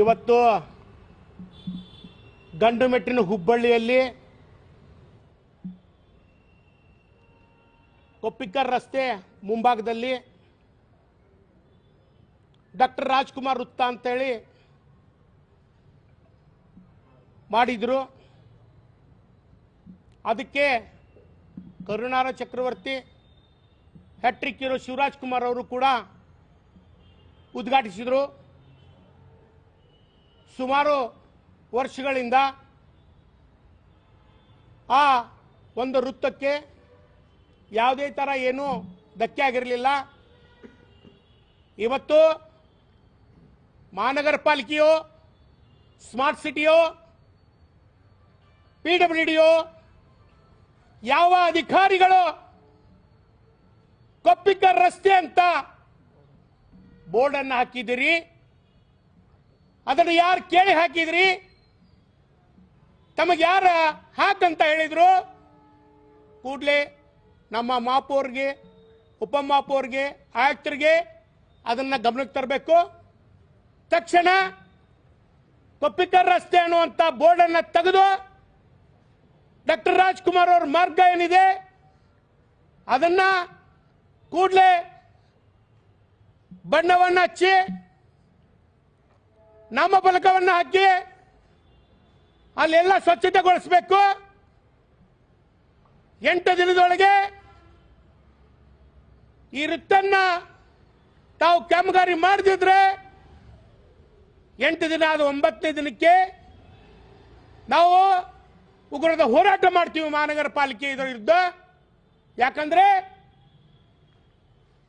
ಇವತ್ತು ಗಂಡುಮೆಟ್ಟಿನ ಹುಬ್ಬಳ್ಳಿಯಲ್ಲಿ ಕೊಪ್ಪಿಕರ್ ರಸ್ತೆ ಮುಂಭಾಗದಲ್ಲಿ ಡಾಕ್ಟರ್ ರಾಜ್ಕುಮಾರ್ ವೃತ್ತ ಅಂತೇಳಿ ಮಾಡಿದ್ರು. ಅದಕ್ಕೆ ಕರುಣಾರ ಚಕ್ರವರ್ತಿ, ಹ್ಯಾಟ್ರಿಕ್ ಇರೋ ಶಿವರಾಜ್ ಕುಮಾರ್ ಅವರು ಕೂಡ ಉದ್ಘಾಟಿಸಿದರು. ಸುಮಾರು ವರ್ಷಗಳಿಂದ ಆ ಒಂದು ವೃತ್ತಕ್ಕೆ ಯಾವುದೇ ಥರ ಏನೂ ಧಕ್ಕೆ ಆಗಿರಲಿಲ್ಲ. ಇವತ್ತು ಮಹಾನಗರ ಪಾಲಿಕೆಯೋ, ಸ್ಮಾರ್ಟ್ ಸಿಟಿಯೋ, ಪಿ ಡಬ್ಲ್ಯೂ ಯಾವ ಅಧಿಕಾರಿಗಳು ಕೊಪ್ಪಿಕರ್ ರಸ್ತೆ ಅಂತ ಬೋರ್ಡನ್ನು ಹಾಕಿದ್ದೀರಿ. ಅದನ್ನು ಯಾರು ಕೇಳಿ ಹಾಕಿದ್ರಿ? ತಮಗೆ ಯಾರ ಹಾಕಂತ ಹೇಳಿದ್ರು? ಕೂಡಲೇ ನಮ್ಮ ಮಾಪೋರ್ಗೆ ಉಪಮಾಪೋರ್ಗೆ ಆಯುಕ್ತರಿಗೆ ಅದನ್ನ ಗಮನಕ್ಕೆ ತರಬೇಕು. ತಕ್ಷಣ ಕೊಪ್ಪಿಕರ್ ರಸ್ತೆ ಅನ್ನುವಂಥ ಬೋರ್ಡನ್ನು ತೆಗೆದು ಡಾಕ್ಟರ್ ರಾಜ್ಕುಮಾರ್ ಅವ್ರ ಮಾರ್ಗ ಏನಿದೆ, ಅದನ್ನ ಕೂಡಲೇ ಬಣ್ಣವನ್ನು ಹಚ್ಚಿ ನಾಮಫಲಕವನ್ನು ಹಾಕಿ ಅಲ್ಲೆಲ್ಲ ಸ್ವಚ್ಛತೆಗೊಳಿಸಬೇಕು. ಎಂಟು ದಿನದೊಳಗೆ ಈ ವೃತ್ತನ್ನ ತಾವು ಕಾಮಗಾರಿ ಮಾಡದಿದ್ರೆ ಎಂಟು ದಿನ ಆದ ಒಂಬತ್ತನೇ ದಿನಕ್ಕೆ ನಾವು ಉಗ್ರದ ಹೋರಾಟ ಮಾಡ್ತೀವಿ ಮಹಾನಗರ ಪಾಲಿಕೆ ಇದರ ವಿರುದ್ಧ. ಯಾಕಂದ್ರೆ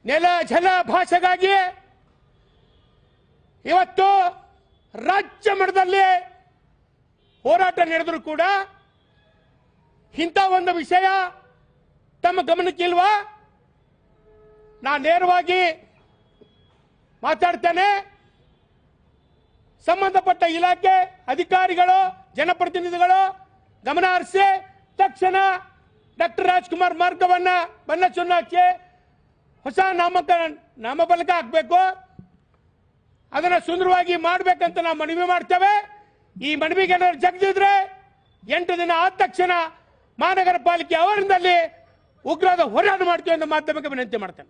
ನೆಲ, ಜಲ, ಭಾಷೆಗಾಗಿ ಇವತ್ತು ರಾಜ್ಯ ಮಟ್ಟದಲ್ಲಿ ಹೋರಾಟ ನಡೆದರೂ ಕೂಡ ಇಂಥ ಒಂದು ವಿಷಯ ತಮ್ಮ ಗಮನಕ್ಕಿಲ್ವಾ ನಾ ನೇರವಾಗಿ ಮಾತಾಡ್ತೇನೆ. ಸಂಬಂಧಪಟ್ಟ ಇಲಾಖೆ ಅಧಿಕಾರಿಗಳು, ಜನಪ್ರತಿನಿಧಿಗಳು ಗಮನ ಹರಿಸಿ, ತಕ್ಷಣ ಡಾಕ್ಟರ್ ರಾಜ್ಕುಮಾರ್ ಮಾರ್ಗವನ್ನ ಬಣ್ಣ ಚುನ್ನ ಹೊಸ ನಾಮಕ ನಾಮಫಲಕ ಹಾಕಬೇಕು. ಅದನ್ನ ಸುಂದರವಾಗಿ ಮಾಡ್ಬೇಕಂತ ನಾವು ಮನವಿ ಮಾಡ್ತೇವೆ. ಈ ಮನವಿಗೆ ಏನಾದ್ರು ಜಗದಿದ್ರೆ ಎಂಟು ದಿನ ಆದ ತಕ್ಷಣ ಮಹಾನಗರ ಪಾಲಿಕೆ ಅವರಿಂದಲ್ಲಿ ಉಗ್ರದ ಹೋರಾಟ ಮಾಡ್ತೀವಿ ಅಂತ ಮಾಧ್ಯಮಕ್ಕೆ ವಿನಂತಿ ಮಾಡ್ತೇನೆ.